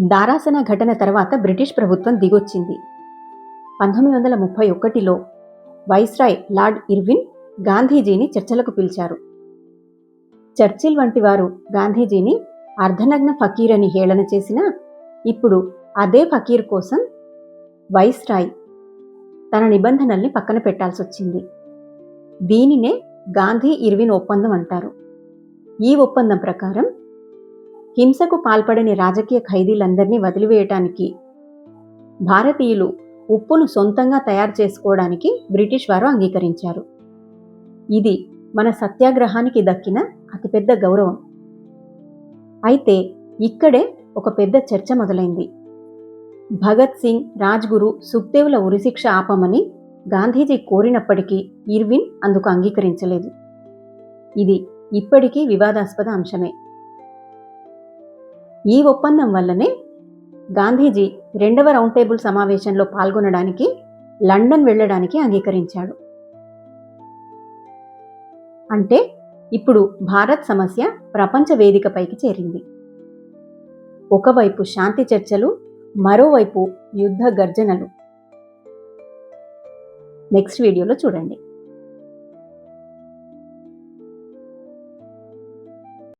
దారాసన ఘటన తర్వాత బ్రిటిష్ ప్రభుత్వం దిగొచ్చింది. పంతొమ్మిది వందల ముప్పై ఒకటిలో వైస్రాయ్ లార్డ్ ఇర్విన్ గాంధీజీని చర్చలకు పిలిచారు. చర్చిల్ వంటి వారు గాంధీజీని అర్ధనగ్న ఫకీర్ అని హేళన చేసినా ఇప్పుడు అదే ఫకీర్ కోసం వైస్రాయ్ తన నిబంధనల్ని పక్కన పెట్టాల్సి వచ్చింది దీనినే గాంధీ ఇర్విన్ ఒప్పందం అంటారు. ఈ ఒప్పందం ప్రకారం హింసకు పాల్పడని రాజకీయ ఖైదీలందరినీ వదిలివేయటానికి భారతీయులు ఉప్పును సొంతంగా తయారు చేసుకోవడానికి బ్రిటిష్ వారు అంగీకరించారు. ఇది మన సత్యాగ్రహానికి దక్కిన అతిపెద్ద గౌరవం. అయితే ఇక్కడే ఒక పెద్ద చర్చ మొదలైంది. భగత్ సింగ్ రాజ్గురు సుఖ్దేవుల ఉరిశిక్ష ఆపమని గాంధీజీ కోరినప్పటికీ ఇర్విన్ అందుకు అంగీకరించలేదు. ఇది ఇప్పటికీ వివాదాస్పద అంశమే. ఈ ఒప్పందం వల్లనే గాంధీజీ రెండవ రౌండ్ టేబుల్ సమావేశంలో పాల్గొనడానికి లండన్ వెళ్ళడానికి అంగీకరించాడు. అంటే ఇప్పుడు భారత్ సమస్య ప్రపంచ వేదికపైకి చేరింది. ఒకవైపు శాంతి చర్చలు మరోవైపు యుద్ధ గర్జనలు. నెక్స్ట్ వీడియోలో చూడండి.